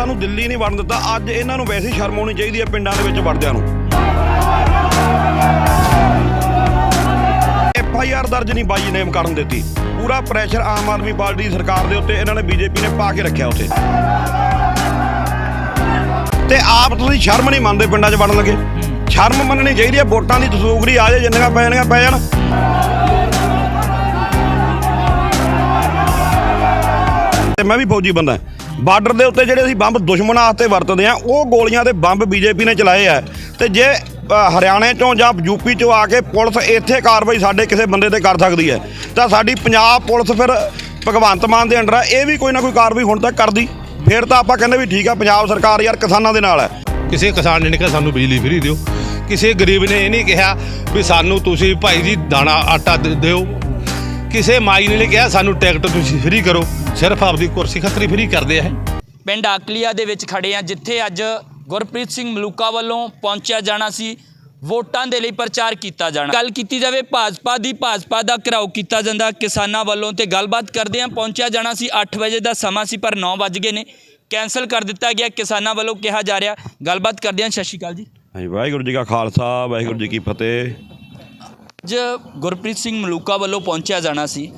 ਸਾਨੂੰ ਦਿੱਲੀ ਨਹੀਂ ਵੜਨ ਦਿੱਤਾ। ਅੱਜ ਇਹਨਾਂ ਨੂੰ ਵੈਸੇ ਸ਼ਰਮ ਆਉਣੀ ਚਾਹੀਦੀ ਹੈ ਪਿੰਡਾਂ ਦੇ ਵਿੱਚ ਵੜਦਿਆਂ ਨੂੰ। ਐਫ ਆਈ ਆਰ ਦਰਜ ਨਹੀਂ ਬਾਈ ਨੇਮ ਕਰਨ ਦਿੱਤੀ। ਪੂਰਾ ਪ੍ਰੈਸ਼ਰ ਆਮ ਆਦਮੀ ਪਾਰਟੀ ਦੀ ਸਰਕਾਰ ਦੇ ਉੱਤੇ, ਇਹਨਾਂ ਨੇ ਬੀਜੇਪੀ ਨੇ ਪਾ ਕੇ ਰੱਖਿਆ ਉੱਥੇ। ਤੇ ਆਪ ਤੁਸੀਂ ਸ਼ਰਮ ਨਹੀਂ ਮੰਨਦੇ ਪਿੰਡਾਂ 'ਚ ਵੜਨ ਲੱਗੇ। ਸ਼ਰਮ ਮੰਨਣੀ ਚਾਹੀਦੀ ਹੈ, ਵੋਟਾਂ ਦੀ ਤਸੂਗਰੀ ਆ ਜਾਏ, ਜਿੰਨੀਆਂ ਪੈ ਜਾਣੀਆਂ ਪੈ ਜਾਣ। ਤੇ ਮੈਂ ਵੀ ਫੌਜੀ ਬੰਦਾ ਬਾਰਡਰ ਦੇ ਉੱਤੇ ਜਿਹੜੇ ਅਸੀਂ ਬੰਬ ਦੁਸ਼ਮਣਾਂ ਵਾਸਤੇ ਵਰਤਦੇ ਆ ਉਹ ਗੋਲੀਆਂ ਤੇ ਬੰਬ ਬੀਜੇਪੀ ਨੇ ਚਲਾਏ ਆ। ਤੇ ਜੇ ਹਰਿਆਣੇ ਚੋਂ ਜਾਂ ਯੂਪੀ ਚੋਂ ਆ ਕੇ ਪੁਲਿਸ ਇੱਥੇ ਕਾਰਵਾਈ ਸਾਡੇ ਕਿਸੇ ਬੰਦੇ ਤੇ ਕਰ ਸਕਦੀ ਹੈ, ਤਾਂ ਸਾਡੀ ਪੰਜਾਬ ਪੁਲਿਸ ਫਿਰ ਭਗਵੰਤ ਮਾਨ ਦੇ ਅੰਡਰ ਇਹ ਵੀ ਕੋਈ ਨਾ ਕੋਈ ਕਾਰਵਾਈ ਹੁਣ ਤੱਕ ਕਰਦੀ। ਫਿਰ ਤਾਂ ਆਪਾਂ ਕਹਿੰਦੇ ਵੀ ਠੀਕ ਆ, ਪੰਜਾਬ ਸਰਕਾਰ ਯਾਰ ਕਿਸਾਨਾਂ ਦੇ ਨਾਲ ਹੈ ਕਿਸੇ ਕਿਸਾਨ ਨੇ ਨਹੀਂ ਕਿਹਾ, ਸਾਨੂੰ ਬਿਜਲੀ ਫਰੀ ਦਿਓ। ਕਿਸੇ ਗਰੀਬ ਨੇ ਇਹ ਨਹੀਂ ਕਿਹਾ ਵੀ ਸਾਨੂੰ ਤੁਸੀਂ ਭਾਈ ਜੀ ਦਾਣਾ, ਆਟਾ ਦਿਓ। ਕਿਸੇ ਮਾਈ ਨੇ ਕਿਹਾ ਸਾਨੂੰ ਟਿਕਟ ਤੁਸੀਂ ਫਰੀ ਕਰੋ। ਸਿਰਫ ਆਪਦੀ ਕੁਰਸੀ ਖਤਰੀ ਫਰੀ ਕਰਦੇ ਆ ਪਿੰਡ ਆਕਲੀਆ ਦੇ ਵਿੱਚ ਖੜੇ ਆ ਜਿੱਥੇ ਅੱਜ ਗੁਰਪ੍ਰੀਤ ਸਿੰਘ ਮਲੂਕਾ ਵੱਲੋਂ ਪਹੁੰਚਿਆ ਜਾਣਾ ਸੀ। ਵੋਟਾਂ ਦੇ ਲਈ ਪ੍ਰਚਾਰ ਕੀਤਾ ਜਾਣਾ। ਗੱਲ ਕੀਤੀ ਜਾਵੇ ਭਾਜਪਾ ਦੀ ਭਾਜਪਾ ਦਾ ਘਰਾਓ ਕੀਤਾ ਜਾਂਦਾ। ਕਿਸਾਨਾਂ ਵੱਲੋਂ ਤੇ ਗੱਲਬਾਤ ਕਰਦੇ ਆ ਪਹੁੰਚਿਆ ਜਾਣਾ ਸੀ। 8 ਵਜੇ ਦਾ ਸਮਾਂ ਸੀ ਪਰ 9 ਵੱਜ ਗਏ ਨੇ। ਕੈਨਸਲ ਕਰ ਦਿੱਤਾ ਗਿਆ। ਕਿਸਾਨਾਂ ਵੱਲੋਂ ਕਿਹਾ ਜਾ ਰਿਹਾ। ਗੱਲਬਾਤ ਕਰਦੇ ਆ। ਸਤਿ ਸ਼੍ਰੀ ਅਕਾਲ ਜੀ। ਹਾਂਜੀ ਵਾਹਿਗੁਰੂ ਜੀ ਕਾ ਖਾਲਸਾ ਵਾਹਿਗੁਰੂ ਜੀ ਕੀ ਫਤਿਹ। ਅੱਜ ਗੁਰਪ੍ਰੀਤ ਸਿੰਘ ਮਲੂਕਾ ਵੱਲੋਂ ਪਹੁੰਚਿਆ ਜਾਣਾ ਸੀ।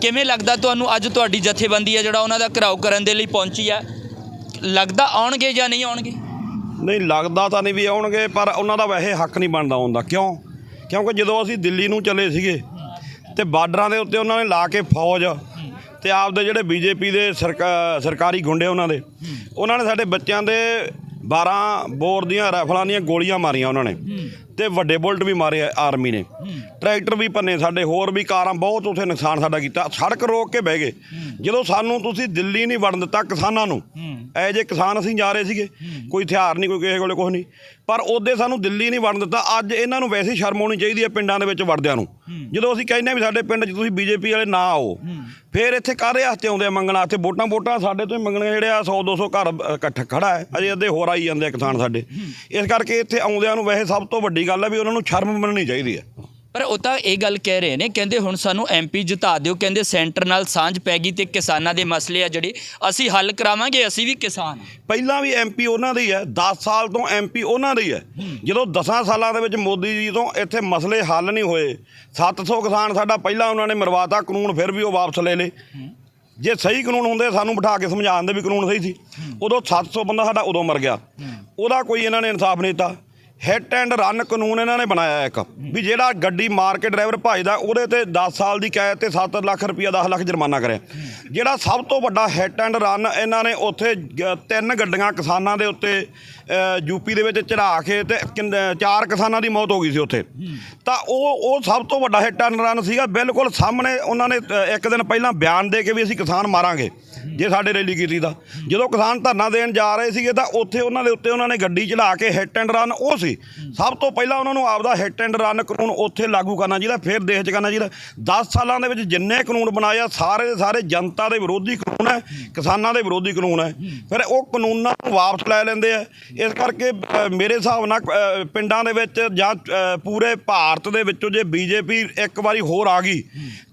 ਕਿਵੇਂ ਲੱਗਦਾ ਤੁਹਾਨੂੰ ਅੱਜ ਤੁਹਾਡੀ ਜਥੇਬੰਦੀ ਹੈ ਜਿਹੜਾ ਉਹਨਾਂ ਦਾ ਘਰਾਓ ਕਰਨ ਦੇ ਲਈ ਪਹੁੰਚੀ ਹੈ ਲੱਗਦਾ ਆਉਣਗੇ ਜਾਂ ਨਹੀਂ ਆਉਣਗੇ? ਨਹੀਂ, ਲੱਗਦਾ ਤਾਂ ਨਹੀਂ ਵੀ ਆਉਣਗੇ, ਪਰ ਉਹਨਾਂ ਦਾ ਵੈਸੇ ਹੱਕ ਨਹੀਂ ਬਣਦਾ ਆਉਣ ਦਾ ਕਿਉਂ? ਕਿਉਂਕਿ ਜਦੋਂ ਅਸੀਂ ਦਿੱਲੀ ਨੂੰ ਚੱਲੇ ਸੀਗੇ ਤੇ ਬਾਰਡਰਾਂ ਦੇ ਉੱਤੇ ਉਹਨਾਂ ਨੇ ਲਾ ਕੇ ਫੌਜ ਤੇ ਆਪਦੇ ਜਿਹੜੇ ਬੀਜੇਪੀ ਦੇ ਸਰਕਾ- ਸਰਕਾਰੀ ਗੁੰਡੇ ਉਹਨਾਂ ਦੇ, ਉਹਨਾਂ ਨੇ ਸਾਡੇ ਬੱਚਿਆਂ ਦੇ 12 ਬੋਰ ਦੀਆਂ ਰਾਈਫਲਾਂ ਦੀਆਂ ਗੋਲੀਆਂ ਮਾਰੀਆਂ ਉਹਨਾਂ ਨੇ। ਤੇ ਵੱਡੇ ਬੁਲਟ ਵੀ ਮਾਰੇ ਆ ਆਰਮੀ ਨੇ। ਟਰੈਕਟਰ ਵੀ ਭੰਨੇ ਸਾਡੇ ਹੋਰ ਵੀ ਕਾਰਾਂ ਬਹੁਤ ਉਥੇ ਨੁਕਸਾਨ ਸਾਡਾ ਕੀਤਾ। ਸੜਕ ਰੋਕ ਕੇ ਬਹਿ ਗਏ। ਜਦੋਂ ਸਾਨੂੰ ਤੁਸੀਂ ਦਿੱਲੀ ਨਹੀਂ ਵੜਨ ਦਿੱਤਾ ਕਿਸਾਨਾਂ ਨੂੰ ਐ ਜੇ ਕਿਸਾਨ ਅਸੀਂ ਜਾ ਰਹੇ ਸੀਗੇ ਕੋਈ ਹਥਿਆਰ ਨਹੀਂ ਕੋਈ ਕਿਸੇ ਕੋਲੇ ਕੁਝ ਨਹੀਂ। ਪਰ ਉਹਦੇ ਸਾਨੂੰ ਦਿੱਲੀ ਨਹੀਂ ਵੜਨ ਦਿੱਤਾ। ਅੱਜ ਇਹਨਾਂ ਨੂੰ ਵੈਸੇ ਸ਼ਰਮ ਆਉਣੀ ਚਾਹੀਦੀ ਹੈ ਪਿੰਡਾਂ ਦੇ ਵਿੱਚ ਵੜਦਿਆਂ ਨੂੰ। ਜਦੋਂ ਅਸੀਂ ਕਹਿੰਦੇ ਵੀ ਸਾਡੇ ਪਿੰਡ 'ਚ ਤੁਸੀਂ ਬੀਜੇਪੀ ਵਾਲੇ ਨਾ ਆਓ ਫਿਰ ਇੱਥੇ ਕਾਹਦੇ ਵਾਸਤੇ ਆਉਂਦੇ ਆ ਮੰਗਣ? ਵਾਸਤੇ ਵੋਟਾਂ ਵੋਟਾਂ ਸਾਡੇ ਤੋਂ ਹੀ ਮੰਗਣੇ ਜਿਹੜੇ ਆ 100 200 ਘਰ ਇਕੱਠ ਖੜਾ ਹੈ। ਅਜੇ ਅੱਧੇ ਹੋਰ ਆਈ ਜਾਂਦੇ ਆ ਕਿਸਾਨ ਸਾਡੇ। ਇਸ ਕਰਕੇ ਇੱਥੇ ਆਉਂਦਿਆਂ ਨੂੰ ਵੈਸੇ ਸਭ ਤੋਂ ਵੱਡੀ ਗੱਲ ਹੈ ਵੀ ਉਹਨਾਂ ਨੂੰ ਸ਼ਰਮ ਮੰਨਣੀ ਚਾਹੀਦੀ ਹੈ ਪਰ ਉਹ ਤਾਂ ਇਹ ਗੱਲ ਕਹਿ ਰਹੇ ਨੇ ਕਹਿੰਦੇ ਹੁਣ ਸਾਨੂੰ ਐਮਪੀ ਜਿਤਾ ਦਿਓ ਕਹਿੰਦੇ ਸੈਂਟਰ ਨਾਲ ਸਾਂਝ ਪੈ ਗਈ ਤੇ ਕਿਸਾਨਾਂ ਦੇ ਮਸਲੇ ਆ ਜਿਹੜੇ ਅਸੀਂ ਹੱਲ ਕਰਾਵਾਂਗੇ ਅਸੀਂ ਵੀ ਕਿਸਾਨ ਹਾਂ। ਪਹਿਲਾਂ ਵੀ ਐਮਪੀ ਉਹਨਾਂ ਦੇ ਹੀ ਹੈ 10 ਸਾਲ ਤੋਂ ਐਮਪੀ ਉਹਨਾਂ ਦੇ ਹੀ ਹੈ ਜਦੋਂ 10 ਸਾਲਾਂ ਦੇ ਵਿੱਚ ਮੋਦੀ ਜੀ ਤੋਂ ਇੱਥੇ ਮਸਲੇ ਹੱਲ ਨਹੀਂ ਹੋਏ 700 ਕਿਸਾਨ ਸਾਡਾ ਪਹਿਲਾਂ ਉਹਨਾਂ ਨੇ ਮਰਵਾਤਾ ਕਾਨੂੰਨ ਫਿਰ ਵੀ ਉਹ ਵਾਪਸ ਲੈ ਲਏ। ਜੇ ਸਹੀ ਕਾਨੂੰਨ ਹੁੰਦੇ ਸਾਨੂੰ ਬਿਠਾ ਕੇ ਸਮਝਾਉਣ ਦੇ ਵੀ ਕਾਨੂੰਨ ਸਹੀ ਸੀ। ਉਦੋਂ 700 ਬੰਦਾ ਸਾਡਾ ਉਦੋਂ ਮਰ ਗਿਆ। ਉਹਦਾ ਕੋਈ ਇਹਨਾਂ ਨੇ ਇਨਸਾਫ ਨਹੀਂ ਦਿੱਤਾ। ਹਿੱਟ ਐਂਡ ਰਨ ਕਾਨੂੰਨ ਇਹਨਾਂ ਨੇ ਬਣਾਇਆ ਇੱਕ, ਵੀ ਜਿਹੜਾ ਗੱਡੀ ਮਾਰ ਕੇ ਡਰਾਈਵਰ ਭਜਦਾ ਉਹਦੇ ਤੇ 10 ਸਾਲ ਦੀ ਕੈਦ ਤੇ 7 ਲੱਖ ਰੁਪਇਆ 10 ਲੱਖ ਜੁਰਮਾਨਾ ਕਰਿਆ। ਜਿਹੜਾ ਸਭ ਤੋਂ ਵੱਡਾ ਹਿੱਟ ਐਂਡ ਰਨ ਇਹਨਾਂ ਨੇ ਉੱਥੇ ਗ- ਤਿੰਨ ਗੱਡੀਆਂ ਕਿਸਾਨਾਂ ਦੇ ਉੱਤੇ ਯੂਪੀ ਦੇ ਵਿੱਚ ਚੜਾ ਕੇ ਤੇ ਕਿੰਨ- ਚਾਰ ਕਿਸਾਨਾਂ ਦੀ ਮੌਤ ਹੋ ਗਈ ਸੀ ਉੱਥੇ। ਤਾਂ ਉਹ ਉਹ ਸਭ ਤੋਂ ਵੱਡਾ ਹਿੱਟ ਐਂਡ ਰਨ ਸੀਗਾ। ਬਿਲਕੁਲ ਸਾਹਮਣੇ ਉਹਨਾਂ ਨੇ ਇੱਕ ਦਿਨ ਪਹਿਲਾਂ ਬਿਆਨ ਦੇ ਕੇ ਵੀ ਅਸੀਂ ਕਿਸਾਨ ਮਾਰਾਂਗੇ। ਜੇ ਸਾਡੇ ਰੈਲੀ ਕੀਤੀ ਤਾਂ। ਜਦੋਂ ਕਿਸਾਨ ਧਰਨਾ ਦੇਣ ਜਾ ਰਹੇ ਸੀਗੇ ਤਾਂ ਉੱਥੇ ਉਹਨਾਂ ਦੇ ਉੱਤੇ ਉਹਨਾਂ ਨੇ ਗੱਡੀ ਚਲਾ ਕੇ ਹਿੱਟ ਐਂਡ ਰਨ ਉਹ ਸੀ। ਸਭ ਤੋਂ ਪਹਿਲਾਂ ਉਹਨਾਂ ਨੂੰ ਆਪਦਾ ਹਿੱਟ ਐਂਡ ਰਨ ਕਾਨੂੰਨ ਉੱਥੇ ਲਾਗੂ ਕਰਨਾ ਚਾਹੀਦਾ, ਫਿਰ ਦੇਸ਼ 'ਚ ਕਰਨਾ ਚਾਹੀਦਾ। 10 ਸਾਲਾਂ ਦੇ ਵਿੱਚ ਜਿੰਨੇ ਕਾਨੂੰਨ ਬਣਾਏ ਆ, ਸਾਰੇ ਦੇ ਸਾਰੇ ਜਨਤਾ ਦੇ ਵਿਰੋਧੀ ਕਾਨੂੰਨ ਹੈ, ਕਿਸਾਨਾਂ ਦੇ ਵਿਰੋਧੀ ਕਾਨੂੰਨ ਹੈ। ਫਿਰ ਉਹ ਕਾਨੂੰਨਾਂ ਨੂੰ ਵਾਪਸ ਲੈ ਲੈਂਦੇ ਆ। ਇਸ ਕਰਕੇ ਮੇਰੇ ਹਿਸਾਬ ਨਾਲ ਪਿੰਡਾਂ ਦੇ ਵਿੱਚ ਜਾਂ ਪੂਰੇ ਭਾਰਤ ਦੇ ਵਿੱਚੋਂ ਜੇ ਬੀਜੇਪੀ ਇੱਕ ਵਾਰੀ ਹੋਰ ਆ ਗਈ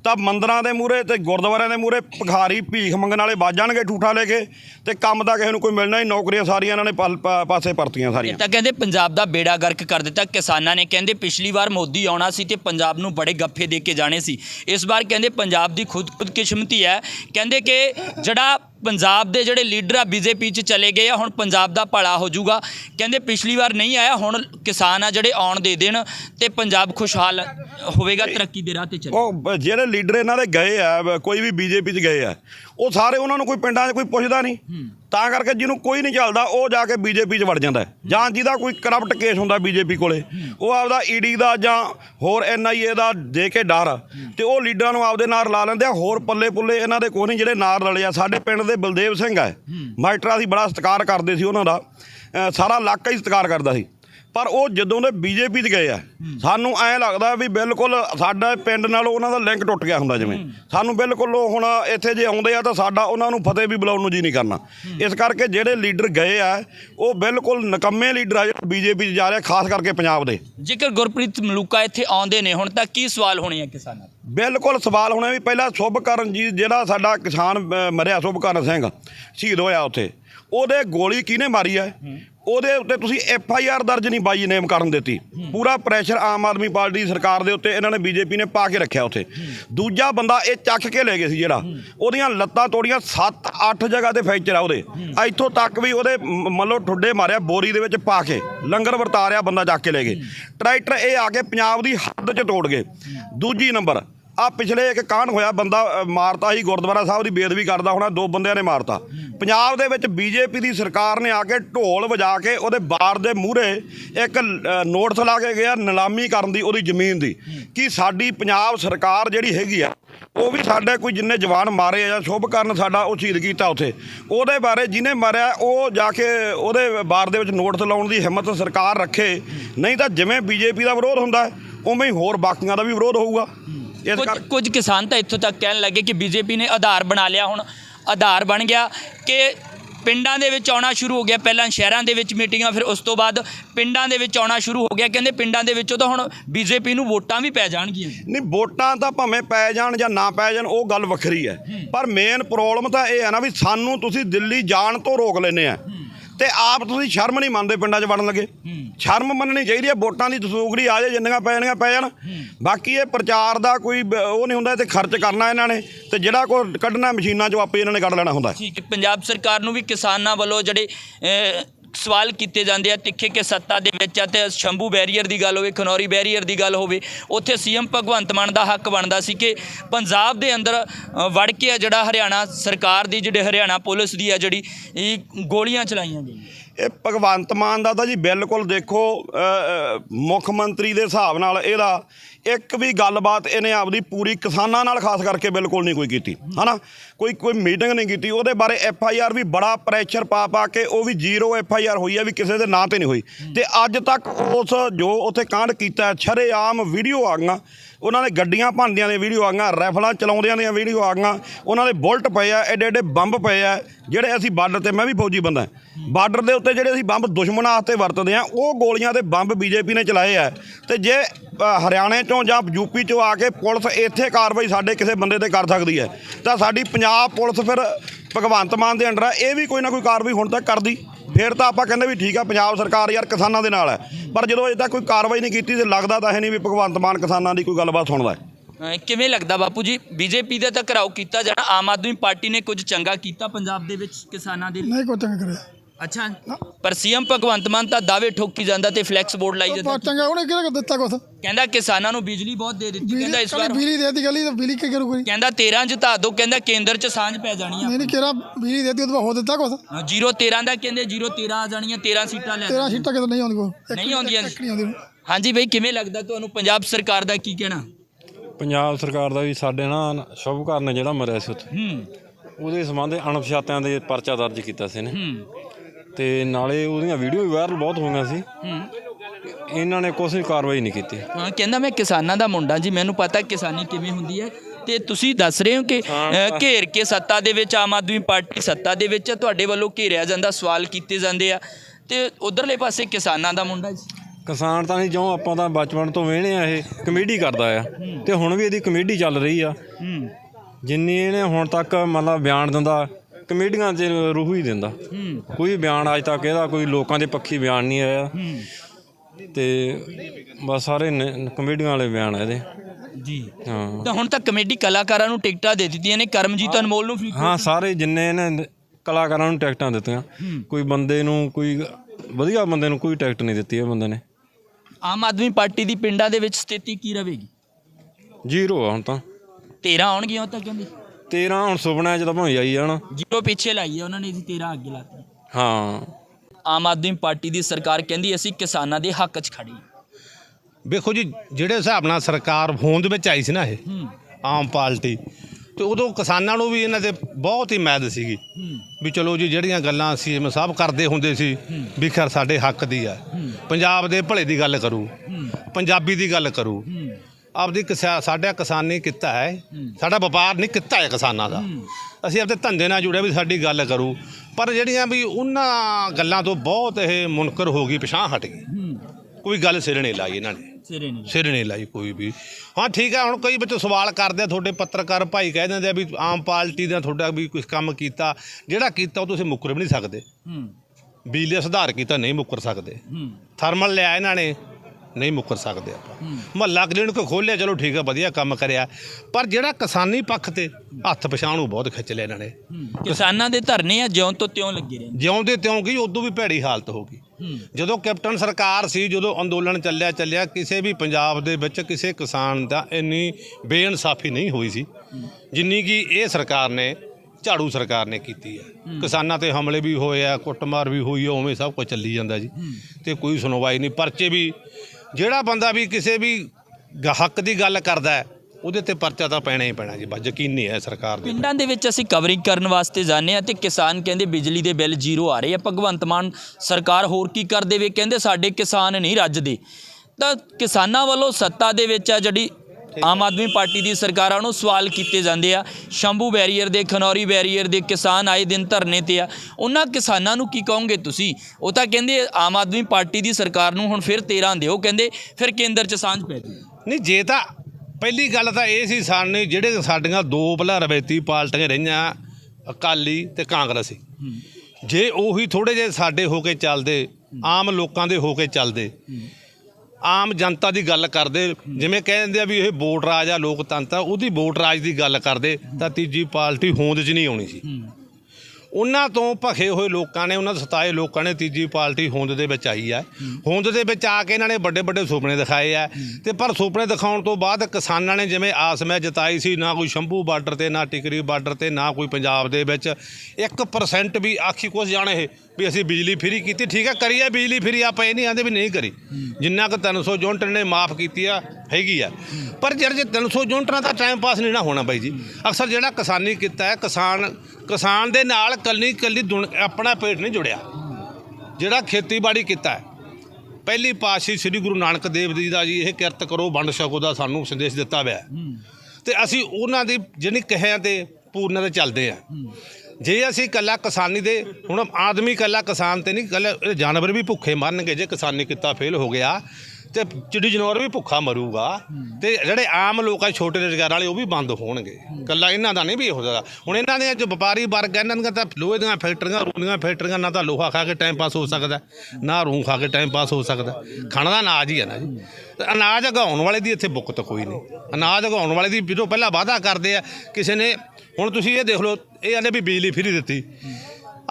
ਤਾਂ ਮੰਦਰਾਂ ਦੇ ਮੂਹਰੇ ਤੇ ਗੁਰਦੁਆਰਿਆਂ ਦੇ ਮੂਹਰੇ ਭਿਖਾਰੀ ਭੀਖ ਮੰਗਣ ਵਾਲੇ ਵੱਜ ਜਾਣਗੇ ਠੂਠਾ ਲੈ ਕੇ ਤੇ ਕੰਮ ਤਾਂ ਕਿਸੇ ਨੂੰ ਕੋਈ ਮਿਲਣਾ ਹੀ ਨੌਕਰੀਆਂ ਸਾਰੀਆਂ ਇਹਨਾਂ ਨੇ ਪਲ- ਪਾ- ਪਾਸੇ ਪਰਤੀਆਂ ਸਾਰੀਆਂ। ਤਾਂ ਕਹਿੰਦੇ ਪੰਜਾਬ ਦਾ ਬੇੜਾ ਗਰਕ ਕਰ ਦਿੱਤਾ। ਕਿਸਾਨਾਂ ਨੇ ਕਹਿੰਦੇ ਪਿਛਲੀ ਵਾਰ ਮੋਦੀ ਆਉਣਾ ਸੀ ਤੇ ਪੰਜਾਬ ਨੂੰ ਬੜੇ ਗੱਫੇ ਦੇ ਕੇ ਜਾਣੇ ਸੀ। ਇਸ ਵਾਰ ਕਹਿੰਦੇ ਪੰਜਾਬ ਦੀ ਖੁਦ ਖੁਦਕਿਸਮਤੀ ਹੈ। ਕਹਿੰਦੇ ਕਿ ਜਿਹੜਾ ਪੰਜਾਬ ਦੇ ਜਿਹੜੇ ਲੀਡਰ ਆ ਬੀਜੇਪੀ 'ਚ ਚਲੇ ਗਏ ਆ ਹੁਣ ਪੰਜਾਬ ਦਾ ਭਲਾ ਹੋ ਜਾਊਗਾ। ਕਹਿੰਦੇ ਪਿਛਲੀ ਵਾਰ ਨਹੀਂ ਆਇਆ ਹੁਣ ਕਿਸਾਨ ਆ ਜਿਹੜੇ ਆਉਣ ਦੇ ਦੇਣ ਤੇ ਪੰਜਾਬ ਖੁਸ਼ਹਾਲ ਹੋਵੇਗਾ ਤਰੱਕੀ ਦੇ ਰਾਹ ਤੇ ਚੱਲੇ ਉਹ ਜਿਹੜੇ ਲੀਡਰ ਇਹਨਾਂ ਦੇ ਗਏ ਆ ਕੋਈ ਵੀ ਬੀਜੇਪੀ 'ਚ ਗਏ ਆ ਉਹ ਸਾਰੇ ਉਹਨਾਂ ਨੂੰ ਕੋਈ ਪਿੰਡਾਂ 'ਚ ਕੋਈ ਪੁੱਛਦਾ ਨਹੀਂ। ਤਾਂ ਕਰਕੇ ਜਿਹਨੂੰ ਕੋਈ ਨਹੀਂ ਚੱਲਦਾ, ਉਹ ਜਾ ਕੇ ਬੀਜੇਪੀ 'ਚ ਵੜ ਜਾਂਦਾ ਜਾਂ ਜਿਹਦਾ ਕੋਈ ਕਰਪਟ ਕੇਸ ਹੁੰਦਾ ਬੀਜੇਪੀ ਕੋਲੇ, ਉਹ ਆਪਦਾ ਈਡੀ ਦਾ ਜਾਂ ਹੋਰ ਐਨਆਈਏ ਦਾ ਦੇ ਕੇ ਡਰ ਤੇ ਉਹ ਲੀਡਰਾਂ ਨੂੰ ਆਪਦੇ ਨਾਲ ਲਾ ਲੈਂਦੇ ਆ। ਹੋਰ ਪੱਲੇ ਪੁੱਲੇ ਇਹਨਾਂ ਦੇ ਕੋਈ ਨਹੀਂ, ਜਿਹੜੇ ਨਾਲ ਰਲੇ ਆ। ਸਾਡੇ ਪਿੰਡ ਦੇ ਬਲਦੇਵ ਸਿੰਘ ਆ, ਮਾਸਟਰਾਂ ਸੀ ਬੜਾ ਸਤਿਕਾਰ ਕਰਦੇ ਸੀ ਉਹਨਾਂ ਦਾ। ਸਾਰਾ ਇਲਾਕਾ ਹੀ ਸਤਿਕਾਰ ਕਰਦਾ ਸੀ। ਪਰ ਉਹ ਜਦੋਂ ਦੇ ਬੀਜੇਪੀ 'ਚ ਗਏ ਆ ਸਾਨੂੰ ਐਂ ਲੱਗਦਾ ਵੀ ਬਿਲਕੁਲ ਸਾਡਾ ਪਿੰਡ ਨਾਲ ਉਹਨਾਂ ਦਾ ਲਿੰਕ ਟੁੱਟ ਗਿਆ ਹੁੰਦਾ ਜਿਵੇਂ। ਸਾਨੂੰ ਬਿਲਕੁਲ ਉਹ ਹੁਣ ਇੱਥੇ ਜੇ ਆਉਂਦੇ ਆ ਤਾਂ ਸਾਡਾ ਉਹਨਾਂ ਨੂੰ ਫਤਿਹ ਵੀ ਬੁਲਾਉਣ ਨੂੰ ਜੀ ਨਹੀਂ ਕਰਨਾ। ਇਸ ਕਰਕੇ ਜਿਹੜੇ ਲੀਡਰ ਗਏ ਆ ਉਹ ਬਿਲਕੁਲ ਨਕੰਮੇ ਲੀਡਰ ਆ ਜਿਹੜੇ ਬੀਜੇਪੀ 'ਚ ਜਾ ਰਹੇ ਖਾਸ ਕਰਕੇ ਪੰਜਾਬ ਦੇ। ਜੇਕਰ ਗੁਰਪ੍ਰੀਤ ਮਲੂਕਾ ਇੱਥੇ ਆਉਂਦੇ ਨੇ ਹੁਣ ਤਾਂ ਕੀ ਸਵਾਲ ਹੋਣੇ ਆ ਕਿਸਾਨਾਂ ਦੇ ਬਿਲਕੁਲ ਸਵਾਲ ਹੋਣਾ ਵੀ ਪਹਿਲਾਂ ਸ਼ੁਭਕਰਨ ਜੀ ਜਿਹੜਾ ਸਾਡਾ ਕਿਸਾਨ ਅ, ਮਰਿਆ ਸ਼ੁਭਕਰਨ ਸਿੰਘ ਸ਼ਹੀਦ ਹੋਇਆ ਉੱਥੇ। ਉਹਦੇ ਗੋਲੀ ਕਿਹਨੇ ਮਾਰੀ ਹੈ? ਉਹਦੇ ਉੱਤੇ ਤੁਸੀਂ ਐਫ ਆਈ ਆਰ ਦਰਜ ਨਹੀਂ ਬਾਈ ਨੇਮ ਕਰਨ ਦਿੱਤੀ। ਪੂਰਾ ਪ੍ਰੈਸ਼ਰ ਆਮ ਆਦਮੀ ਪਾਰਟੀ ਦੀ ਸਰਕਾਰ ਦੇ ਉੱਤੇ ਇਹਨਾਂ ਨੇ ਬੀਜੇਪੀ ਨੇ ਪਾ ਕੇ ਰੱਖਿਆ ਉੱਥੇ। ਦੂਜਾ ਬੰਦਾ ਇਹ ਚੱਕ ਕੇ ਲੈ ਗਏ ਸੀ ਜਿਹੜਾ। ਉਹਦੀਆਂ ਲੱਤਾਂ ਤੋੜੀਆਂ 7-8 ਜਗ੍ਹਾ ਤੇ ਫ੍ਰੈਕਚਰ ਆ ਉਹਦੇ। ਇੱਥੋਂ ਤੱਕ ਵੀ ਉਹਦੇ ਮ- ਮੰਨ ਲਓ ਠੁੱਡੇ ਮਾਰਿਆ ਬੋਰੀ ਦੇ ਵਿੱਚ ਪਾ ਕੇ ਲੰਗਰ ਵਰਤਾ ਰਿਆ ਬੰਦਾ ਚੱਕ ਕੇ ਲੈ ਗਏ ਟਰੈਕਟਰ ਇਹ ਆ ਕੇ ਪੰਜਾਬ ਦੀ ਹੱਦ 'ਚ ਤੋੜ ਗਏ। ਦੂਜੀ ਨੰਬਰ ਆ ਪਿਛਲੇ ਇੱਕ ਕਾਂਡ ਹੋਇਆ ਬੰਦਾ ਮਾਰਤਾ ਸੀ ਗੁਰਦੁਆਰਾ ਸਾਹਿਬ ਦੀ ਬੇਦਬੀ ਕਰਦਾ ਹੋਣਾ ਦੋ ਬੰਦਿਆਂ ਨੇ ਮਾਰਤਾ। ਪੰਜਾਬ ਦੇ ਵਿੱਚ ਬੀਜੇਪੀ ਦੀ ਸਰਕਾਰ ਨੇ ਆ ਕੇ ਢੋਲ ਵਜਾ ਕੇ ਉਹਦੇ ਬਾਰ ਦੇ ਮੂਹਰੇ ਇੱਕ ਅ, ਨੋਟਿਸ ਲਾ ਕੇ ਗਿਆ ਨਿਲਾਮੀ ਕਰਨ ਦੀ ਉਹਦੀ ਜ਼ਮੀਨ ਦੀ। ਕਿ ਸਾਡੀ ਪੰਜਾਬ ਸਰਕਾਰ ਜਿਹੜੀ ਹੈਗੀ ਆ ਉਹ ਵੀ ਸਾਡੇ ਕੋਈ ਜਿੰਨੇ ਜਵਾਨ ਮਾਰੇ ਆ ਸ਼ੁਭ ਕਰਨ ਸਾਡਾ ਉਹ ਸ਼ਹੀਦ ਕੀਤਾ ਉੱਥੇ। ਉਹਦੇ ਬਾਰੇ ਜਿਹਨੇ ਮਾਰਿਆ ਉਹ ਜਾ ਕੇ ਉਹਦੇ ਬਾਰ ਦੇ ਵਿੱਚ ਨੋਟਿਸ ਲਾਉਣ ਦੀ ਹਿੰਮਤ ਸਰਕਾਰ ਰੱਖੇ। ਨਹੀਂ ਤਾਂ ਜਿਵੇਂ ਬੀਜੇਪੀ ਦਾ ਵਿਰੋਧ ਹੁੰਦਾ ਉਵੇਂ ਹੀ ਹੋਰ ਬਾਕੀਆਂ ਦਾ ਵੀ ਵਿਰੋਧ ਹੋਊਗਾ। ਇਸ ਕੁਝ ਕਰ ਕੁਝ ਕਿਸਾਨ ਤਾਂ ਇੱਥੋਂ ਤੱਕ ਕਹਿਣ ਲੱਗੇ ਕਿ ਬੀਜੇਪੀ ਨੇ ਆਧਾਰ ਬਣਾ ਲਿਆ ਹੁਣ ਆਧਾਰ ਬਣ ਗਿਆ ਕਿ ਪਿੰਡਾਂ ਦੇ ਵਿੱਚ ਆਉਣਾ ਸ਼ੁਰੂ ਹੋ ਗਿਆ ਪਹਿਲਾਂ ਸ਼ਹਿਰਾਂ ਦੇ ਵਿੱਚ ਮੀਟਿੰਗਾਂ ਫਿਰ ਉਸ ਤੋਂ ਬਾਅਦ ਪਿੰਡਾਂ ਦੇ ਵਿੱਚ ਆਉਣਾ ਸ਼ੁਰੂ ਹੋ ਗਿਆ। ਕਹਿੰਦੇ ਪਿੰਡਾਂ ਦੇ ਵਿੱਚੋਂ ਤਾਂ ਹੁਣ ਬੀਜੇਪੀ ਨੂੰ ਵੋਟਾਂ ਵੀ ਪੈ ਜਾਣਗੀਆਂ। ਨਹੀਂ ਵੋਟਾਂ ਤਾਂ ਭਾਵੇਂ ਪੈ ਜਾਣ ਜਾਂ ਨਾ ਪੈ ਜਾਣ ਉਹ ਗੱਲ ਵੱਖਰੀ ਹੈ। ਪਰ ਮੇਨ ਪ੍ਰੋਬਲਮ ਤਾਂ ਇਹ ਹੈ ਨਾ ਵੀ ਸਾਨੂੰ ਤੁਸੀਂ ਦਿੱਲੀ ਜਾਣ ਤੋਂ ਰੋਕ ਲੈਨੇ ਆ। ਤੇ ਆਪ ਤੁਸੀਂ ਸ਼ਰਮ ਨਹੀਂ ਮੰਨਦੇ ਪਿੰਡਾਂ 'ਚ ਵੜਨ ਲੱਗੇ। ਸ਼ਰਮ ਮੰਨਣੀ ਚਾਹੀਦੀ ਹੈ ਵੋਟਾਂ ਦੀ ਦਸੂਗੜੀ ਆ ਜਾਏ ਜਿੰਨੀਆਂ ਪੈ ਜਾਣੀਆਂ ਪੈ ਜਾਣ। ਬਾਕੀ ਇਹ ਪ੍ਰਚਾਰ ਦਾ ਕੋਈ ਬ- ਉਹ ਨਹੀਂ ਹੁੰਦਾ ਤੇ ਖਰਚ ਕਰਨਾ ਇਹਨਾਂ ਨੇ ਤੇ ਜਿਹੜਾ ਕੋ ਕੱਢਣਾ ਮਸ਼ੀਨਾਂ 'ਚੋਂ ਆਪੇ ਇਹਨਾਂ ਨੇ ਕੱਢ ਲੈਣਾ ਹੁੰਦਾ। ਠੀਕ ਹੈ ਪੰਜਾਬ ਸਰਕਾਰ ਨੂੰ ਵੀ ਕਿਸਾਨਾਂ ਵੱਲੋਂ ਜਿਹੜੇ ਸਵਾਲ ਕੀਤੇ ਜਾਂਦੇ ਆ ਤਿੱਖੇ ਕੇ ਸੱਤਾ ਦੇ ਵਿੱਚ ਆ ਤੇ ਸ਼ੰਭੂ ਬੈਰੀਅਰ ਦੀ ਗੱਲ ਹੋਵੇ, ਖਨੌਰੀ ਬੈਰੀਅਰ ਦੀ ਗੱਲ ਹੋਵੇ, ਉੱਥੇ ਸੀਐਮ ਭਗਵੰਤ ਮਾਨ ਦਾ ਹੱਕ ਬਣਦਾ ਸੀ ਕਿ ਪੰਜਾਬ ਦੇ ਅੰਦਰ ਵੜ ਕੇ ਆ ਜਿਹੜਾ ਹਰਿਆਣਾ ਸਰਕਾਰ ਦੀ, ਜਿਹੜੇ ਹਰਿਆਣਾ ਪੁਲਿਸ ਦੀ ਆ ਜਿਹੜੀ, ਇਹ ਗੋਲੀਆਂ ਚਲਾਈਆਂ ਗਈਆਂ। ਇਹ ਭਗਵੰਤ ਮਾਨ ਦਾ ਤਾਂ ਜੀ ਬਿਲਕੁਲ ਦੇਖੋ ਮੁੱਖ ਮੰਤਰੀ ਦੇ ਹਿਸਾਬ ਨਾਲ ਇਹਦਾ ਇੱਕ ਵੀ ਗੱਲਬਾਤ ਇਹਨੇ ਆਪਦੀ ਪੂਰੀ ਕਿਸਾਨਾਂ ਨਾਲ ਖਾਸ ਕਰਕੇ ਬਿਲਕੁਲ ਨਹੀਂ ਕੋਈ ਕੀਤੀ, ਹਨਾ? ਕੋਈ ਕੋਈ ਮੀਟਿੰਗ ਨਹੀਂ ਕੀਤੀ, ਉਹਦੇ ਬਾਰੇ ਐਫ ਆਈ ਆਰ ਵੀ ਬੜਾ ਪ੍ਰੈਸ਼ਰ ਪਾ ਪਾ ਕੇ ਉਹ ਵੀ ਜ਼ੀਰੋ ਐਫ ਆਈ ਆਰ ਹੋਈ ਹੈ ਵੀ ਕਿਸੇ ਦੇ ਨਾਂ ਤੇ ਨਹੀਂ ਹੋਈ। ਤੇ ਅੱਜ ਤੱਕ ਉਸ ਜੋ ਉੱਥੇ ਕਾਂਡ ਕੀਤਾ ਸ਼ਰੇਆਮ ਵੀਡੀਓ ਆ ਗਈਆਂ। ਉਹਨਾਂ ਦੇ ਗੱਡੀਆਂ ਭੰਨਦਿਆਂ ਦੀਆਂ ਵੀਡੀਓ ਆ ਗਈਆਂ ਰਾਈਫਲਾਂ ਚਲਾਉਂਦਿਆਂ ਦੀਆਂ ਵੀਡੀਓ ਆ ਗਈਆਂ। ਉਹਨਾਂ ਦੇ ਬੁਲਟ ਪਏ ਆ, ਐਡੇ ਐਡੇ ਬੰਬ ਪਏ ਆ, ਜਿਹੜੇ ਅਸੀਂ ਬਾਰਡਰ ਤੇ, ਮੈਂ ਵੀ ਫੌਜੀ ਬੰਦਾ ਬਾਰਡਰ ਦੇ ਉੱਤੇ ਜਿਹੜੇ ਅਸੀਂ ਬੰਬ ਦੁਸ਼ਮਣਾਂ ਵਾਸਤੇ ਵਰਤਦੇ ਆ, ਉਹ ਗੋਲੀਆਂ ਤੇ ਬੰਬ ਬੀਜੇਪੀ ਨੇ ਚਲਾਏ ਆ। ਤੇ ਜੇ ਹਰਿਆਣੇ ਚੋਂ ਜਾਂ ਯੂਪੀ ਚੋਂ ਆ ਕੇ ਪੁਲਿਸ ਇੱਥੇ ਕਾਰਵਾਈ ਸਾਡੇ ਕਿਸੇ ਬੰਦੇ ਤੇ ਕਰ ਸਕਦੀ ਹੈ। ਤਾਂ ਸਾਡੀ ਪੰਜਾਬ ਪੁਲਿਸ ਫਿਰ ਭਗਵੰਤ ਮਾਨ ਦੇ ਅੰਡਰ ਇਹ ਵੀ ਕੋਈ ਨਾ ਕੋਈ ਕਾਰਵਾਈ ਹੁਣ ਤੱਕ ਕਰਦੀ। ਫਿਰ ਤਾਂ ਆਪਾਂ ਕਹਿੰਦੇ ਵੀ ਠੀਕ ਆ ਪੰਜਾਬ ਸਰਕਾਰ ਯਾਰ ਕਿਸਾਨਾਂ ਦੇ ਨਾਲ ਹੈ ਪਰ ਜਦੋਂ ਅਜੇ ਤੱਕ ਕੋਈ ਕਾਰਵਾਈ ਨਹੀਂ ਕੀਤੀ ਤੇ ਲੱਗਦਾ ਤਾਂ ਹੈ ਨਹੀਂ ਵੀ ਭਗਵੰਤ ਮਾਨ ਕਿਸਾਨਾਂ ਦੀ ਕੋਈ ਗੱਲਬਾਤ ਸੁਣਦਾ ਹੈ। ਕਿਵੇਂ ਲੱਗਦਾ ਬਾਪੂ ਜੀ? ਬੀਜੇਪੀ ਦਾ ਤਾਂ ਘਰਾਓ ਕੀਤਾ ਜਾਣਾ ਆਮ ਆਦਮੀ ਪਾਰਟੀ ਨੇ ਕੁਝ ਚੰਗਾ ਕੀਤਾ ਪੰਜਾਬ ਦੇ ਵਿੱਚ ਕਿਸਾਨਾਂ ਦੇ ਨਹੀਂ ਕੋਈ ਚੰਗਾ ਕਰਿਆ। ਅੱਛਾ। ਪਰ ਸੀਐਮ ਭਗਵੰਤ ਮਾਨ ਤਾਂ ਦਾਅਵੇ ਠੋਕੀ ਜਾਂਦਾ ਤੇ ਫਲੈਕਸ ਬੋਰਡ ਲਾਈ ਜਾਂਦਾ। ਚੰਗਾ ਉਹਨੇ ਕਿਹੜਾ ਦਿੱਤਾ ਕੁਛ? ਕਹਿੰਦਾ ਕਿਸਾਨਾਂ ਨੂੰ ਬਿਜਲੀ ਬਹੁਤ ਦੇ ਦਿੱਤੀ ਕਹਿੰਦਾ ਇਸ ਵਾਰ ਬਿਜਲੀ ਦੇ ਦਿੱਤੀ ਗਲੀ ਤਾਂ ਬਿਜਲੀ ਕੀ ਕਰੂ ਕੋਈ ਕਹਿੰਦਾ 13 ਜਿਤਾ ਦੋ ਕਹਿੰਦਾ ਕੇਂਦਰ 'ਚ ਸਾਂਝ ਪੈ ਜਾਣੀ ਨਹੀਂ ਨਹੀਂ ਕਿਹੜਾ ਬਿਜਲੀ ਦੇ ਦਿੱਤੀ ਉਹਦੇ ਬਾਅਦ ਹੋ ਦਿੱਤਾ ਕੁਛ? ਆ 0 13 ਦਾ ਕਹਿੰਦੇ 0 13 ਆ ਜਾਣੀਆਂ 13 ਸੀਟਾਂ ਲੈ ਤੇਰਾ ਸੀਟਾਂ ਕਿਤੇ ਨਹੀਂ ਆਉਂਦੀ ਕੋ ਨਹੀਂ ਆਉਂਦੀਆਂ। ਨਹੀਂ ਆਉਂਦੀ ਹਾਂਜੀ ਬਈ ਕਿਵੇਂ ਲੱਗਦਾ ਤੁਹਾਨੂੰ ਪੰਜਾਬ ਸਰਕਾਰ ਦਾ ਕੀ ਕਹਿਣਾ? ਪੰਜਾਬ ਸਰਕਾਰ ਦਾ ਵੀ ਸਾਡੇ ਨਾਲ ਸ਼ੁਭ ਕਰਨ ਜਿਹੜਾ ਮਰਿਆ ਸੀ ਉੱਥੇ। ਹੂੰ। ਉਹਦੇ ਸੰਬੰਧ ਅਣਪਛਾਤਿਆਂ ਦੇ ਪਰਚਾ ਦਰਜ ਕੀਤਾ ਸੀ ਨੇ ਹੂੰ। ਤੇ ਨਾਲੇ ਉਹਦੀਆਂ ਵੀਡੀਓ ਵੀ ਵਾਇਰਲ ਬਹੁਤ ਹੋਈਆਂ ਸੀ। ਹੂੰ। ਇਹਨਾਂ ਨੇ ਕੋਈ ਵੀ ਕਾਰਵਾਈ ਨਹੀਂ ਕੀਤੀ। ਹਾਂ ਕਹਿੰਦਾ ਮੈਂ ਕਿਸਾਨਾਂ ਦਾ ਮੁੰਡਾ ਜੀ ਮੈਨੂੰ ਪਤਾ ਕਿਸਾਨੀ ਕਿਵੇਂ ਹੁੰਦੀ ਹੈ। ਤੇ ਤੁਸੀਂ ਦੱਸ ਰਹੇ ਹੋ ਕਿ ਅ, ਘੇਰ ਕੇ ਸੱਤਾ ਦੇ ਵਿੱਚ ਆਮ ਆਦਮੀ ਪਾਰਟੀ ਸੱਤਾ ਦੇ ਵਿੱਚ ਹੈ, ਤੁਹਾਡੇ ਵੱਲੋਂ ਘੇਰਿਆ ਜਾਂਦਾ ਸਵਾਲ ਕੀਤੇ ਜਾਂਦੇ ਆ। ਤੇ ਉਧਰਲੇ ਪਾਸੇ ਕਿਸਾਨਾਂ ਦਾ ਮੁੰਡਾ ਜੀ? ਕਿਸਾਨ ਤਾਂ ਨਹੀਂ ਜੋ ਆਪਾਂ ਤਾਂ ਬਚਪਨ ਤੋਂ ਵੇਹਣੇ ਆ ਇਹ ਕਮੇਡੀ ਕਰਦਾ ਆ। ਤੇ ਹੁਣ ਵੀ ਇਹਦੀ ਕਮੇਡੀ ਚੱਲ ਰਹੀ ਆ। ਹੂੰ। ਜਿੰਨੀ ਇਹਨੇ ਹੁਣ ਤੱਕ ਮਤਲਬ ਬਿਆਨ ਦਿੰਦਾ ਕਮੇਡੀਆਂ 'ਚ ਰੂਹ ਹੀ ਦਿੰਦਾ। ਕੋਈ ਬਿਆਨ ਅੱਜ ਤੱਕ ਇਹਦਾ ਕੋਈ ਲੋਕਾਂ ਦੇ ਪੱਖੀ ਬਿਆਨ ਨਹੀਂ ਆਇਆ। ਤੇ ਬਸ ਸਾਰੇ ਨ- ਕਮੇਡੀਆਂ ਵਾਲੇ ਬਿਆਨ ਆ ਇਹਦੇ। ਜੀ। ਹਾਂ। ਤਾਂ ਹੁਣ ਤੱਕ ਕਮੇਡੀ ਕਲਾਕਾਰਾਂ ਨੂੰ ਟਿਕਟਾਂ ਦੇ ਦਿੱਤੀਆਂ ਨੇ ਕਰਮਜੀਤ ਅਨਮੋਲ ਨੂੰ ਹਾਂ ਸਾਰੇ ਜਿੰਨੇ ਨੇ ਕਲਾਕਾਰਾਂ ਨੂੰ ਟਿਕਟਾਂ ਦਿੱਤੀਆਂ। ਕੋਈ ਬੰਦੇ ਨੂੰ ਕੋਈ ਵਧੀਆ ਬੰਦੇ ਨੂੰ ਕੋਈ ਟਿਕਟ ਨਹੀਂ ਦਿੱਤੀ ਇਹ ਬੰਦੇ ਨੇ। ਆਮ ਆਦਮੀ ਪਾਰਟੀ ਦੀ ਪਿੰਡਾਂ ਦੇ ਵਿੱਚ ਸਥਿਤੀ ਕੀ ਰਹੇਗੀ? ਜ਼ੀਰੋ ਆ ਹੁਣ ਤਾਂ। 13 ਆਉਣਗੀਆਂ ਉਹ ਤਾਂ ਕਹਿੰਦੇ। 13 ਹੁਣ ਸੁਪਨਾ ਚ ਤਾਂ ਭਾਈ ਆਈ ਜਾਣਾ ਜੀਰੋ ਪਿੱਛੇ ਲਾਈ ਹੈ ਉਹਨਾਂ ਨੇ ਜੀ 13 ਅੱਗੇ ਲਾਤੀ। ਹਾਂ। ਆਮ ਆਦਮੀ ਪਾਰਟੀ ਦੀ ਸਰਕਾਰ ਕਹਿੰਦੀ ਅਸੀਂ ਕਿਸਾਨਾਂ ਦੇ ਹੱਕ 'ਚ ਖੜੀ। ਵੇਖੋ ਜੀ ਜਿਹੜੇ ਹਿਸਾਬ ਨਾਲ ਸਰਕਾਰ ਹੋਂਦ ਵਿੱਚ ਆਈ ਸੀ ਨਾ ਇਹ ਹੂੰ। ਆਮ ਪਾਰਟੀ ਤੇ ਉਦੋਂ ਕਿਸਾਨਾਂ ਨੂੰ ਵੀ ਇਹਨਾਂ ਦੇ ਬਹੁਤ ਹੀ ਮੈਦ ਸੀਗੀ। ਵੀ ਚਲੋ ਜੀ ਜਿਹੜੀਆਂ ਗੱਲਾਂ ਸੀ ਸਭ ਕਰਦੇ ਹੁੰਦੇ ਸੀ ਵੀ ਖੈਰ ਸਾਡੇ ਹੱਕ ਦੀ ਆ। ਪੰਜਾਬ ਦੇ ਭਲੇ ਦੀ ਗੱਲ ਕਰੂ ਪੰਜਾਬੀ ਦੀ ਗੱਲ ਕਰੂ। ਆਪਦੀ ਕਿਸਾ ਸਾਡਾ ਕਿਸਾਨੀ ਕੀਤਾ ਹੈ। ਸਾਡਾ ਵਪਾਰ ਨਹੀਂ ਕੀਤਾ ਹੈ ਕਿਸਾਨਾਂ ਦਾ। ਅਸੀਂ ਆਪਦੇ ਧੰਦੇ ਨਾਲ ਜੁੜਿਆ ਵੀ ਸਾਡੀ ਗੱਲ ਕਰੂ। ਪਰ ਜਿਹੜੀਆਂ ਵੀ ਉਹਨਾਂ ਗੱਲਾਂ ਤੋਂ ਬਹੁਤ ਇਹ ਮੁਨਕਰ ਹੋ ਗਈ ਪਿਛਾਂ ਹਟ ਗਈ। ਹੂੰ। ਕੋਈ ਗੱਲ ਸਿਰ ਨਹੀਂ ਲਾਈ ਇਹਨਾਂ ਨੇ। ਸਿਰੇ ਨਹੀਂ ਸਿਰ ਨਹੀਂ ਲਾਈ ਕੋਈ ਵੀ। ਹਾਂ ਠੀਕ ਹੈ ਹੁਣ ਕਈ ਬੱਚੇ ਸਵਾਲ ਕਰਦੇ ਆ ਤੁਹਾਡੇ ਪੱਤਰਕਾਰ ਭਾਈ ਕਹਿ ਦਿੰਦੇ ਆ ਵੀ ਆਮ ਪਾਰਟੀ ਦਾ ਤੁਹਾਡਾ ਵੀ ਕੁਝ ਕੰਮ ਕੀਤਾ। ਜਿਹੜਾ ਕੀਤਾ ਉਹ ਤੁਸੀਂ ਮੁੱਕਰ ਵੀ ਨਹੀਂ ਸਕਦੇ। ਹੂੰ। ਬਿਜਲੀ ਦਾ ਸੁਧਾਰ ਕੀਤਾ ਨਹੀਂ ਮੁੱਕਰ ਸਕਦੇ। ਹੂੰ। ਥਰਮਲ ਲਿਆ ਇਹਨਾਂ ਨੇ। ਨਹੀਂ ਮੁੱਕਰ ਸਕਦੇ ਆਪਾਂ। ਮਹੱਲਾ ਕਲੀਨਿਕ ਖੋਲਿਆ ਚਲੋ ਠੀਕ ਹੈ ਵਧੀਆ ਕੰਮ ਕਰਿਆ। ਪਰ ਜਿਹੜਾ ਕਿਸਾਨੀ ਪੱਖ ਤੇ ਹੱਥ ਪਛਾਣੂ ਬਹੁਤ ਖਿੱਚ ਲਿਆ ਇਹਨਾਂ ਨੇ। ਕਿਸਾਨਾਂ ਦੇ ਧਰਨੇ ਆ ਜਿਉਂ ਤੋਂ ਤਿਉਂ ਲੱਗੇ ਰਹਿੰਦੇ। ਜਿਉਂਦੇ ਤਿਉਂ ਗਈ ਉਦੋਂ ਵੀ ਭੈੜੀ ਹਾਲਤ ਹੋ ਗਈ। ਹੂੰ। ਜਦੋਂ ਕੈਪਟਨ ਸਰਕਾਰ ਸੀ ਜਦੋਂ ਅੰਦੋਲਨ ਚੱਲਿਆ ਚੱਲਿਆ ਕਿਸੇ ਵੀ ਪੰਜਾਬ ਦੇ ਵਿੱਚ ਕਿਸੇ ਕਿਸਾਨ ਦਾ ਇੰਨੀ ਬੇਇਨਸਾਫੀ ਨਹੀਂ ਹੋਈ ਸੀ ਜਿੰਨੀ ਕਿ ਇਹ ਸਰਕਾਰ ਨੇ ਝਾੜੂ ਸਰਕਾਰ ਨੇ ਕੀਤੀ ਹੈ। ਕਿਸਾਨਾਂ ਤੇ ਹਮਲੇ ਵੀ ਹੋਏ ਆ ਕੁੱਟਮਾਰ ਵੀ ਹੋਈ ਆ ਉਵੇਂ ਸਭ ਕੁਝ ਚੱਲੀ ਜਾਂਦਾ ਜੀ। ਤੇ ਕੋਈ ਸੁਣਵਾਈ ਨਹੀਂ ਪਰਚੇ ਵੀ ਜਿਹੜਾ ਬੰਦਾ ਵੀ ਕਿਸੇ ਵੀ ਹੱਕ ਦੀ ਗੱਲ ਕਰਦਾ ਹੈ, ਉਹਦੇ ਤੇ ਪਰਚਾ ਤਾਂ ਪੈਣਾ ਹੀ ਪੈਣਾ ਜੀ, ਬਸ ਯਕੀਨੀ ਹੈ ਸਰਕਾਰ ਦੇ ਪਿੰਡਾਂ ਦੇ ਵਿੱਚ ਅਸੀਂ ਕਵਰਿੰਗ ਕਰਨ ਵਾਸਤੇ ਜਾਂਦੇ ਆ ਤੇ ਕਿਸਾਨ ਕਹਿੰਦੇ ਬਿਜਲੀ ਦੇ ਬਿੱਲ ਜ਼ੀਰੋ ਆ ਰਹੇ ਆ। ਭਗਵੰਤ ਮਾਨ ਸਰਕਾਰ ਹੋਰ ਕੀ ਕਰ ਦੇਵੇ ਕਹਿੰਦੇ ਸਾਡੇ ਕਿਸਾਨ ਨਹੀਂ ਰੱਜਦੇ। ਤਾਂ ਕਿਸਾਨਾਂ ਵੱਲੋਂ ਸੱਤਾ ਦੇ ਵਿੱਚ ਆ ਜਿਹੜੀ ਆਮ ਆਦਮੀ ਪਾਰਟੀ ਦੀ ਸਰਕਾਰਾਂ ਨੂੰ ਸਵਾਲ ਕੀਤੇ ਜਾਂਦੇ ਆ ਸ਼ੰਭੂ ਬੈਰੀਅਰ ਦੇ ਖਨੌਰੀ ਬੈਰੀਅਰ ਦੇ ਕਿਸਾਨ ਆਏ ਦਿਨ ਧਰਨੇ ਤੇ ਆ। ਉਹਨਾਂ ਕਿਸਾਨਾਂ ਨੂੰ ਕੀ ਕਹੋਗੇ ਤੁਸੀਂ? ਉਹ ਤਾਂ ਕਹਿੰਦੇ ਆਮ ਆਦਮੀ ਪਾਰਟੀ ਦੀ ਸਰਕਾਰ ਨੂੰ ਹੁਣ ਫਿਰ 13 ਦਿਓ ਕਹਿੰਦੇ ਫਿਰ ਕੇਂਦਰ 'ਚ ਸਾਂਝ ਪੈ ਜੂ। ਨਹੀਂ ਜੇ ਤਾਂ ਪਹਿਲੀ ਗੱਲ ਤਾਂ ਇਹ ਸੀ ਸਾਨੂੰ ਜਿਹੜੇ ਸਾਡੀਆਂ ਦੋ ਭਲਾ ਰਵੈਤੀ ਪਾਰਟੀਆਂ ਰਹੀਆਂ ਅਕਾਲੀ ਤੇ ਕਾਂਗਰਸੀ। ਜੇ ਉਹੀ ਥੋੜੇ ਜਿਹੇ ਸਾਡੇ ਹੋ ਕੇ ਚੱਲਦੇ ਆਮ ਲੋਕਾਂ ਦੇ ਹੋ ਕੇ ਚੱਲਦੇ ਆਮ ਜਨਤਾ ਦੀ ਗੱਲ ਕਰਦੇ, ਜਿਵੇਂ ਕਹਿੰਦੇ ਆ ਵੀ ਇਹ ਵੋਟ ਰਾਜ ਆ, ਲੋਕਤੰਤਰ ਉਹਦੀ ਵੋਟ ਰਾਜ ਦੀ ਗੱਲ ਕਰਦੇ, ਤਾਂ ਤੀਜੀ ਪਾਰਟੀ ਹੋਂਦ 'ਚ ਨਹੀਂ ਆਉਣੀ ਸੀ। ਉਹਨਾਂ ਤੋਂ ਭਖੇ ਹੋਏ ਲੋਕਾਂ ਨੇ, ਉਹਨਾਂ ਦੇ ਸਤਾਏ ਲੋਕਾਂ ਨੇ ਤੀਜੀ ਪਾਰਟੀ ਹੋਂਦ ਦੇ ਵਿੱਚ ਆਈ ਹੈ। ਹੋਂਦ ਦੇ ਵਿੱਚ ਆ ਕੇ ਇਹਨਾਂ ਨੇ ਵੱਡੇ ਵੱਡੇ ਸੁਪਨੇ ਦਿਖਾਏ ਆ ਤੇ ਪਰ ਸੁਪਨੇ ਦਿਖਾਉਣ ਤੋਂ ਬਾਅਦ ਕਿਸਾਨਾਂ ਨੇ ਜਿਵੇਂ ਆਸ ਮੈਂ ਜਤਾਈ ਸੀ, ਨਾ ਕੋਈ ਸ਼ੰਭੂ ਬਾਰਡਰ ਤੇ, ਨਾ ਟਿਕਰੀ ਬਾਰਡਰ ਤੇ, ਨਾ ਕੋਈ ਪੰਜਾਬ ਦੇ ਵਿੱਚ 1% ਵੀ ਆਖੀ ਕੁਛ ਜਾਣੇ ਇਹ, ਵੀ ਅਸੀਂ ਬਿਜਲੀ ਫਰੀ ਕੀਤੀ। ਠੀਕ ਹੈ, ਕਰੀ ਹੈ ਬਿਜਲੀ ਫਰੀ, ਆਪਾਂ ਇਹ ਨਹੀਂ ਆਂਦੇ ਵੀ ਨਹੀਂ ਕਰੀ। ਜਿੰਨਾ ਕੁ 300 ਯੂਨਿਟ ਨੇ ਮਾਫ ਕੀਤੀ ਆ, ਹੈਗੀ ਆ। ਪਰ ਜਿਹੜੇ ਜੇ 300 ਯੂਨਿਟ ਨਾਲ ਤਾਂ ਟਾਈਮ ਪਾਸ ਨਹੀਂ ਨਾ ਹੋਣਾ ਬਾਈ ਜੀ, ਅਕਸਰ ਜਿਹੜਾ ਕਿਸਾਨੀ ਕੀਤਾ ਹੈ, ਕਿਸਾਨ ਕਿਸਾਨ ਦੇ ਨਾਲ ਕੱਲੀ ਕੱਲੀ ਆਪਣਾ ਪੇਟ ਨਹੀਂ ਜੁੜਿਆ। ਜਿਹੜਾ ਖੇਤੀਬਾੜੀ ਕੀਤਾ ਹੈ। ਪਹਿਲੀ ਪਾਤਸ਼ਾਹੀ ਸ੍ਰੀ ਗੁਰੂ ਨਾਨਕ ਦੇਵ ਜੀ ਦਾ ਜੀ ਇਹ ਕਿਰਤ ਕਰੋ ਵੰਡ ਛਕੋ ਦਾ ਸਾਨੂੰ ਸੰਦੇਸ਼ ਦਿੱਤਾ ਹੋਇਆ ਤੇ ਅਸੀਂ ਉਹਨਾਂ ਦੀ ਜਿਹੜੀ ਕਹਿਆਂ ਤੇ ਪੂਰਨ ਤੇ ਚੱਲਦੇ ਆ ਜੇ ਅਸੀਂ ਕੱਲਾ ਕਿਸਾਨੀ ਦੇ ਹੁਣ ਆਦਮੀ ਕੱਲਾ ਕਿਸਾਨ ਤੇ ਨਹੀਂ ਕੱਲਾ ਜਾਨਵਰ ਵੀ ਭੁੱਖੇ ਮਰਨਗੇ। ਜੇ ਕਿਸਾਨੀ ਕੀਤਾ ਫੇਲ ਹੋ ਗਿਆ ਤੇ ਚਿੜੀ ਜਨੌਰ ਵੀ ਭੁੱਖਾ ਮਰੂਗਾ ਤੇ ਜਿਹੜੇ ਆਮ ਲੋਕ ਆ ਛੋਟੇ ਰੁਜ਼ਗਾਰ ਵਾਲੇ ਉਹ ਵੀ ਬੰਦ ਹੋਣਗੇ। ਕੱਲਾ ਇਹਨਾਂ ਦਾ ਨਹੀਂ ਵੀ ਹੋ ਸਕਦਾ ਹੁਣ ਇਹਨਾਂ ਦੇ ਜੋ ਵਪਾਰੀ ਵਰਗ ਇਹਨਾਂ ਦੀਆਂ ਤਾਂ ਲੋਹੇ ਦੀਆਂ ਫੈਕਟਰੀਆਂ ਰੂੰਦੀਆਂ ਫੈਕਟਰੀਆਂ ਨਾ ਤਾਂ ਲੋਹਾ ਖਾ ਕੇ ਟਾਈਮ ਪਾਸ ਹੋ ਸਕਦਾ ਨਾ ਰੂੰ ਖਾ ਕੇ ਟਾਈਮ ਪਾਸ ਹੋ ਸਕਦਾ। ਖਾਣਾ ਦਾ ਅਨਾਜ ਹੀ ਹੈ ਨਾ ਜੀ। ਅਨਾਜ ਉਗਾਉਣ ਵਾਲੇ ਦੀ ਇੱਥੇ ਬੁੱਕਤ ਕੋਈ ਨਹੀਂ। ਅਨਾਜ ਉਗਾਉਣ ਵਾਲੇ ਦੀ ਜਦੋਂ ਪਹਿਲਾਂ ਵਾਅਦਾ ਕਰਦੇ ਆ ਕਿਸੇ ਨੇ ਹੁਣ ਤੁਸੀਂ ਇਹ ਦੇਖ ਲਓ ਇਹ ਆਨੇ ਵੀ ਬਿਜਲੀ ਫ੍ਰੀ ਦਿੱਤੀ।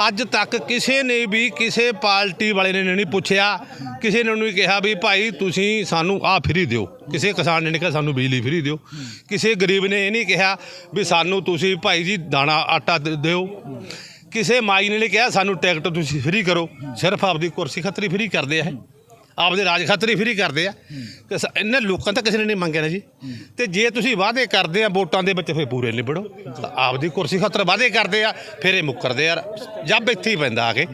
ਅੱਜ ਤੱਕ ਕਿਸੇ ਨੇ ਵੀ ਕਿਸੇ ਪਾਰਟੀ ਵਾਲੇ ਨੇ ਨਹੀਂ ਪੁੱਛਿਆ। ਕਿਸੇ ਨੇ ਨਹੀਂ ਕਿਹਾ ਵੀ ਭਾਈ ਤੁਸੀਂ ਸਾਨੂੰ ਆਹ ਫ੍ਰੀ ਦਿਓ। ਕਿਸੇ ਕਿਸਾਨ ਨੇ ਨਹੀਂ ਕਿਹਾ ਸਾਨੂੰ ਬਿਜਲੀ ਫਰੀ ਦਿਓ। ਕਿਸੇ ਗਰੀਬ ਨੇ ਇਹ ਨਹੀਂ ਕਿਹਾ ਵੀ ਸਾਨੂੰ ਤੁਸੀਂ ਭਾਈ ਜੀ ਦਾਣਾ, ਆਟਾ ਦਿਓ। ਕਿਸੇ ਮਾਈ ਨੇ ਨਹੀਂ ਕਿਹਾ ਸਾਨੂੰ ਟਿਕਟ ਤੁਸੀਂ ਫਰੀ ਕਰੋ। ਸਿਰਫ ਆਪਦੀ ਕੁਰਸੀ ਖੱਤਰੀ ਫਰੀ ਕਰਦੇ ਆ ਆਪਦੇ ਰਾਜ ਖਾਤਰ ਹੀ ਫ੍ਰੀ ਕਰਦੇ ਆ। ਕਿ ਸ- ਇਹਨਾਂ ਲੋਕਾਂ ਤਾਂ ਕਿਸੇ ਨੇ ਨਹੀਂ ਮੰਗਿਆ ਨਾ ਜੀ। ਤੇ ਜੇ ਤੁਸੀਂ ਵਾਅਦੇ ਕਰਦੇ ਆ, ਵੋਟਾਂ ਦੇ ਵਿੱਚ ਫਿਰ ਪੂਰੇ ਨਿਬੜੋ। ਆਪਦੀ ਕੁਰਸੀ ਖਾਤਰ ਵਾਅਦੇ ਕਰਦੇ ਆ, ਫਿਰ ਇਹ ਮੁੱਕਰਦੇ ਯਾਰ ਜੱਬ ਇੱਥੇ ਹੀ ਪੈਂਦਾ ਆ ਕੇ।